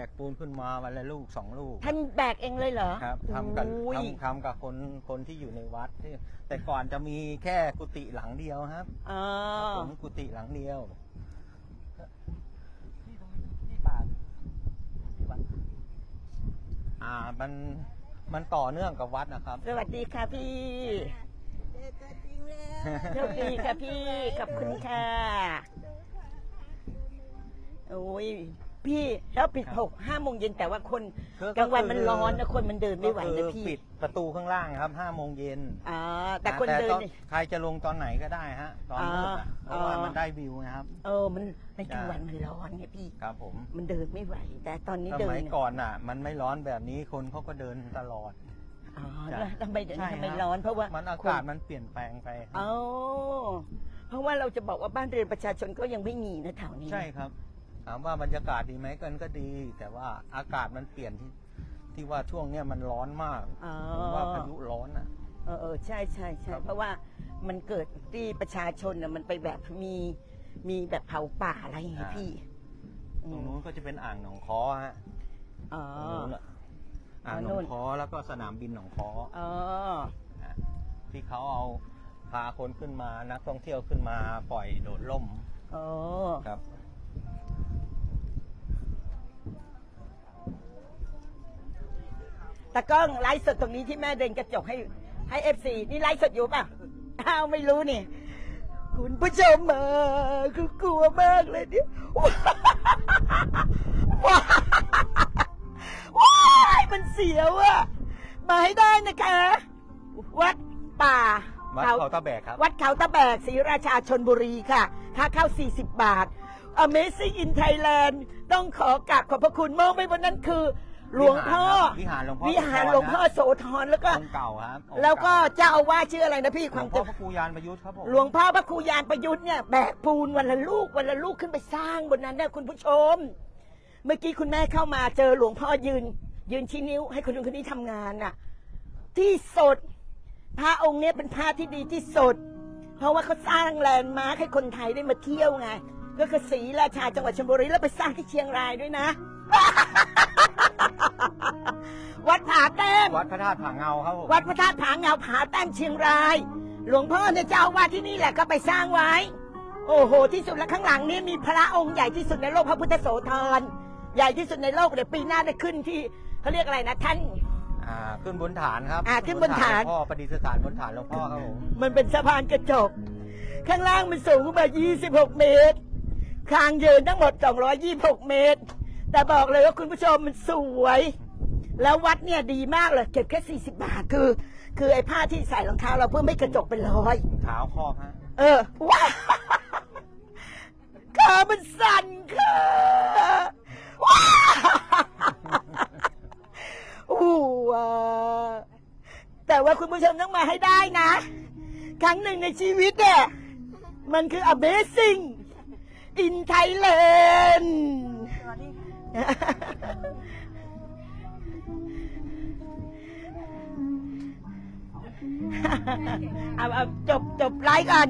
แบกปูนขึ้นมาวันละลูกสองลูกท่านแบกเองเลยเหรอครับทำกับอุ้ย ทำทำกับคนคนที่อยู่ในวัดที่แต่ก่อนจะมีแค่กุฏิหลังเดียวครับอ๋อผมกุฏิหลังเดียวที่ตรงนี้ที่ป่าที่วัดอ่ามันมันต่อเนื่องกับวัดนะครับ สวัสดีค่ะพี่เจอตัวจริงแล้วโชคดีค่ะพี่ขอบคุณค่ะโอ้ย พี่แล้วปิดครับหกห้าโมงเย็นแต่ว่าคนคือกลางวันมันก็คือร้อนนะคนมันเดินไม่ไหวก็นะคือพี่ปิดประตูข้างล่างครับห้าโมงเย็นอ๋อแต่คนเดินต้องนี่ ใครจะลงตอนไหนก็ได้ฮะ ตอนมืดอะเพอ๋อ ราะว่าอ๋อมันได้วิวนะครับ เออมันในกลางวันมันร้อนไงพี่ ครับผมมันเดินไม่ไหว แต่ตอนนี้สเดินมัยเนี่ยก่อนน่ะ มันไม่ร้อนแบบนี้คนเขาก็เดินตลอด อ๋อจ้ะแล้วทำไมเดี๋ยวนี้ใช่ทำไมครับ ร้อนเพราะว่ามันอากาศมันเปลี่ยนแปลงไปครับเอ้าเพราะว่าเราจะบอกว่าบ้านเรือนประชาชนก็ยังไม่มีนะแถวนี้ใช่ครับ ถามว่าบรรยากาศดีไหมกันก็ดี แต่ว่าอากาศมันเปลี่ยนที่ที่ว่าช่วงเนี้ยมันร้อนมากอ๋อ ผมว่าพายุร้อนอะ เออเออใช่ใช่ใช่ครับเพราะว่ามันเกิดที่ประชาชนน่ะมันไปแบบมีมีแบบเผาป่าอะไรอย่างเงี้ยพี่ตรงนู้นก็จะเป็นอ่างหนองคอฮะอ๋อ ตรงนู้นอะอ่างหนอ๋อนู่องนคอแล้วก็สนามบินหนองคออ๋อ อะที่เขาเอาพาคนขึ้นมานักท่องเที่ยวขึ้นมาปล่อยโดดล่มอ๋อ ครับ ตากล้องไลฟ์สดตรงนี้ที่แม่เดินกระจกให้ให้เอฟซีนี่ไลฟ์สดอยู่ป่ะอ้าวไม่รู้นี่ คุณผู้ชมมาคือกลัวมากเลยเนี่ยว้าวว้ายมันเสียวอะมาให้ได้นะคะ วัดป่า วัดเขาเขาตะแบกครับ วัดเขาตะแบกศรีราชาชนบุรีค่ะ ค่าเข้า 40 บาท Amazing in Thailand ต้องขอกราบขอบพระคุณมองไปบนนั้นคือ หลวงพ่อวิหารหลวงพ่อวิหารหลวงพ่อโสธรแล้วก็องค์เก่าครับองค์แล้วก็เาเจ้าอาวาสชื่ออะไรนะพี่หคลวาวมงพ่อจำพระครูยานประยุทธ์ครับผมหลวงพ่อพระครูยานประยุทธ์เนี่ยแบกปูนวันละลูกวันละลูกขึ้นไปสร้างบนนั้นเนี่ยคุณผู้ชม เมื่อกี้คุณแม่เข้ามาเจอหลวงพ่อยืน ยืนชี้นิ้ว ให้คนนู้นคนนี้ทำงานน่ะ ที่สุดพระองค์เนี้ยเป็นพระที่ดีที่สุดเพราะว่าเขาสร้างแลนด์มาร์คให้คนไทยได้มาเที่ยวไงก็คือศรีราชาจังหวัดชลบุรีแล้วไปสร้างที่เชียงรายด้วยนะวัดผาแต้ม วัดพระธาตุผาเงาครับผมวัดพระธาตุผาเงาผาแต้มเชียงราย หลวงพ่อเนี่ยเจ้าอาวาดที่นี่แหละก็ไปสร้างไว้ โอ้โห ที่สุดแล้วข้างหลังนี้มีพระองค์ใหญ่ที่สุดในโลกพระพุทธโสธรใหญ่ที่สุดในโลกเดี๋ยวปีหน้าได้ขึ้นที่เขาเรียกอะไรนะท่าน อ่าขึ้นบนฐานครับอ่าขึ้นบนฐาน หลวงพ่อประดิษฐานบนฐานหลวงพ่อครับผมมันเป็นสะพานกระจก ข้างล่างมันสูงขึ้นมา 26 เมตร คางเยินทั้งหมด 226 เมตร แต่บอกเลยว่าคุณผู้ชมมันสวย แล้ววัดเนี่ยดีมากเลย เก็บแค่40บาทคือ คือไอ้ผ้าที่ใส่รองเท้าเราเพื่อไม่กระจกเป็นรอยเท้าครอบฮะ เออว้าขามันสั่นค่ะว้าอู้ว้าแต่ว่าคุณผู้ชมต้องมาให้ได้นะ ครั้งหนึ่งในชีวิตเนี่ยมันคือ Amazing in Thailand អើចប់ចប់ like អញ